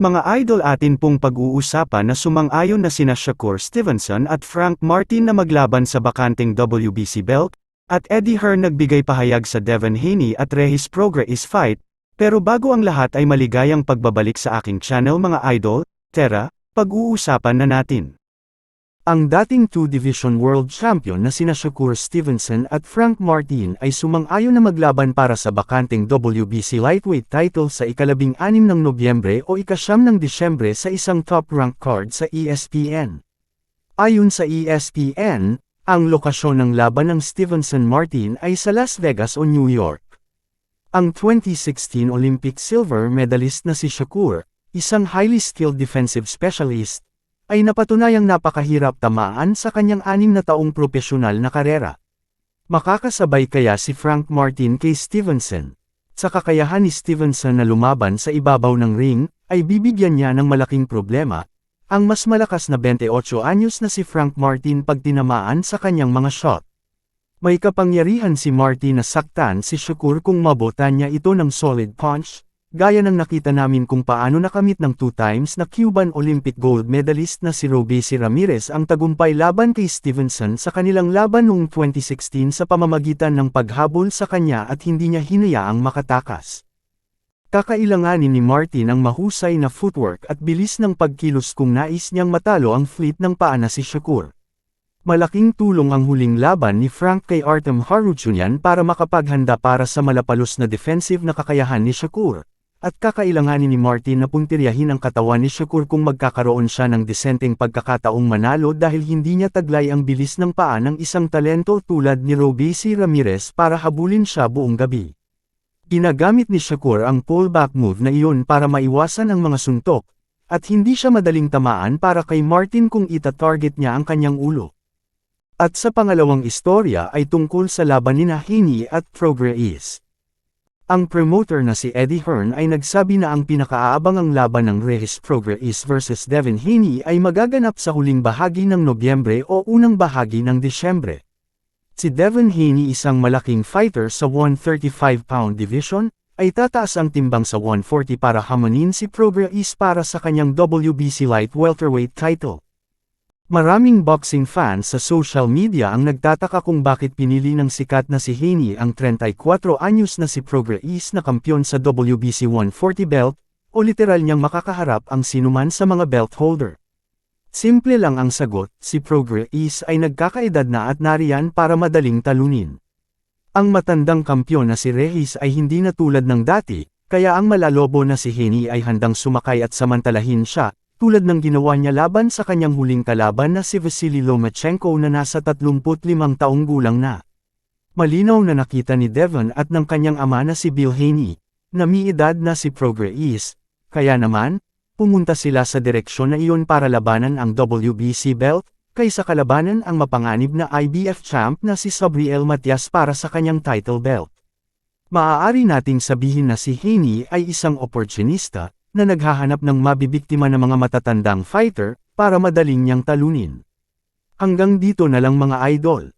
Mga idol atin pong pag-uusapan na sumang-ayon na sina Shakur Stevenson at Frank Martin na maglaban sa bakanteng WBC belt, at Eddie Hearn nagbigay pahayag sa Devon Haney at Regis Prograis fight, pero bago ang lahat ay maligayang pagbabalik sa aking channel mga idol, tara, pag-uusapan na natin. Ang dating two-division world champion na sina Shakur Stevenson at Frank Martin ay sumang-ayon na maglaban para sa bakanteng WBC lightweight title sa ikalabing anim ng Nobyembre o ikasyam ng Disyembre sa isang top-ranked card sa ESPN. Ayon sa ESPN, ang lokasyon ng laban ng Stevenson-Martin ay sa Las Vegas o New York. Ang 2016 Olympic silver medalist na si Shakur, isang highly skilled defensive specialist, ay napatunayang napakahirap tamaan sa kanyang anim na taong propesyonal na karera. Makakasabay kaya si Frank Martin kay Stevenson. Sa kakayahan ni Stevenson na lumaban sa ibabaw ng ring, ay bibigyan niya ng malaking problema, ang mas malakas na 28 anyos na si Frank Martin pag tinamaan sa kanyang mga shot. May kapangyarihan si Martin na saktan si Shakur kung mabotan niya ito ng solid punch, Gaya ng nakita namin kung paano nakamit ng two times na Cuban Olympic gold medalist na si Robesi Ramirez ang tagumpay laban kay Stevenson sa kanilang laban noong 2016 sa pamamagitan ng paghabol sa kanya at hindi niya hinayaang makatakas. Kakailanganin ni Martin ang mahusay na footwork at bilis ng pagkilos kung nais niyang matalo ang fleet ng paa na si Shakur. Malaking tulong ang huling laban ni Frank kay Artem Harutyunyan para makapaghanda para sa malapalos na defensive na kakayahan ni Shakur. At kakailanganin ni Martin na puntiryahin ang katawan ni Shakur kung magkakaroon siya ng disenteng pagkakataong manalo dahil hindi niya taglay ang bilis ng paa ng isang talento tulad ni Robesi Ramirez para habulin siya buong gabi. Ginagamit ni Shakur ang pullback move na iyon para maiwasan ang mga suntok, at hindi siya madaling tamaan para kay Martin kung ita-target niya ang kanyang ulo. At sa pangalawang istorya ay tungkol sa laban ni Haney at Prograis. Ang promoter na si Eddie Hearn ay nagsabi na ang pinakaabangang laban ng Regis Prograis vs Devin Haney ay magaganap sa huling bahagi ng Nobyembre o unang bahagi ng Disyembre. Si Devin Haney isang malaking fighter sa 135-pound division, ay tataas ang timbang sa 140 para hamonin si Prograis para sa kanyang WBC light welterweight title. Maraming boxing fans sa social media ang nagtataka kung bakit pinili ng sikat na si Haney ang 34 anyos na si Prograis na kampyon sa WBC 140 belt, o literal niyang makakaharap ang sinuman sa mga belt holder. Simple lang ang sagot, si Prograis ay nagkakaedad na at nariyan para madaling talunin. Ang matandang kampyon na si Regis ay hindi na tulad ng dati, kaya ang malalobo na si Haney ay handang sumakay at samantalahin siya, tulad ng ginawa niya laban sa kanyang huling kalaban na si Vasily Lomachenko na nasa 35 taong gulang na. Malinaw na nakita ni Devon at ng kanyang ama na si Bill Haney, na may edad na si Prograis, kaya naman, pumunta sila sa direksyon na iyon para labanan ang WBC belt, kaysa kalabanan ang mapanganib na IBF champ na si Sabriel Matias para sa kanyang title belt. Maaari nating sabihin na si Haney ay isang oportunista, na naghahanap ng mabibiktima ng mga matatandang fighter, para madaling niyang talunin. Hanggang dito na lang mga idol.